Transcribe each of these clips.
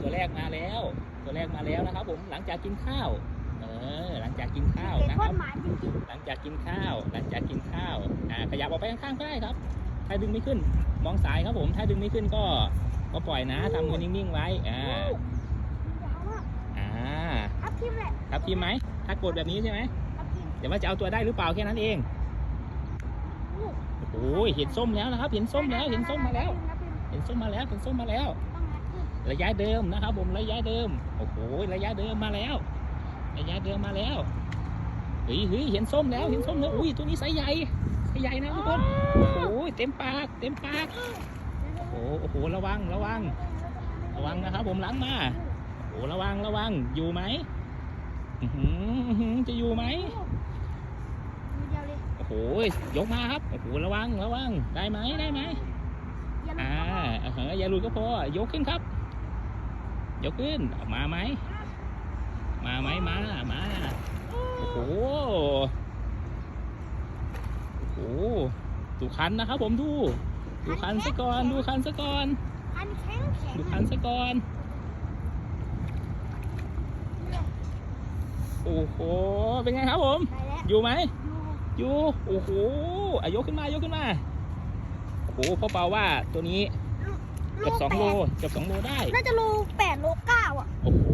ตัวแรกมาแล้ว ตัวแรกมาแล้วนะครับ ผมหลังจากกินข้าว เออ หลังจากกินข้าวเด็กนะโคครัตบรหมาจริงหลังจากกินข้าว หลังจากกินข้าวอ่าขยับออกไปข้างๆก็ได้ครับ ถ้าดึงไม่ขึ้น มองสายครับผม ถ้าดึงไม่ขึ้นก็ก็ปล่อยนะทำมือนิ่งๆไว้อ่าๆยาวมากอ่าทับทิมแหละทับทีมไหมถ้ากดแบบนี้ใช่ไหมทับทิมเดี๋ยวว่าจะเอาตัวได้หรือเปล่าแค่นั้นเองโอ้ยเห็นส้มแล้วนะครับ เห็นส้มแล้วเห็นส้มมาแล้ว เห็นส้มมาแล้วเห็นส้มมาแล้วต้องงัดขึ้นระยะเดิมนะครับผมระยะเดิมโอ้โหระยะเดิมมาแล้ว ระยะเดิมมาแล้วเฮ้ยเฮ้ยเห็นส้มแล้วเห็นส้มแล้วอุ้ยตัวนี้ไซส์ใหญ่ไซส์ใหญ่นะทุกคนโอ้โหเต็มปากเต็มปากโอ้โหโอ้โหระวังระวัง ระวังนะครับ ผมหลังมาโอ้โหระวังระวังอยู่ไหมอื้อหืออื้อหือจะอยู่ไหมมือเดียวเลยโอ้โหยกมาครับโอ้โหระวังระวังได้ไหมได้ไหม อย่าลือ่ามเอออย่าหลุดก็พอยกขึ้นครับ ยกขึ้นออกมาไหม มาไหมมา มา โอ้โห โอ้โห ดูคันนะครับผมดู ดูคันซะก่อน ดูคันซะก่อนพันแข็งแข็งดูคันซะก่อน โอ้โห เป็นไงครับผมได้แล้วอยู่ไหม อยู่อยู่โอ้โหอะยกขึ้นมายกขึ้นมา โอ้โหพ่อเปาว่าตัวนี้เกือบสองโลเกือบสองโลได้ น่าจะโลแปดโลเก้าอะ โอ้โห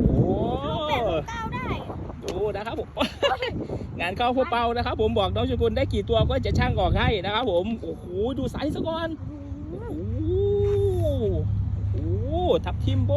โลแปดโลเก้าได้ ดูนะครับผม งานเข้าพวกเปานะครับ ผมบอกน้องชกุลได้กี่ตัวก็จะช่างออกให้นะครับผม โอ้โห ดูไซส์ซะก่อน โอ้โห โอ้โห ทับทิมโบ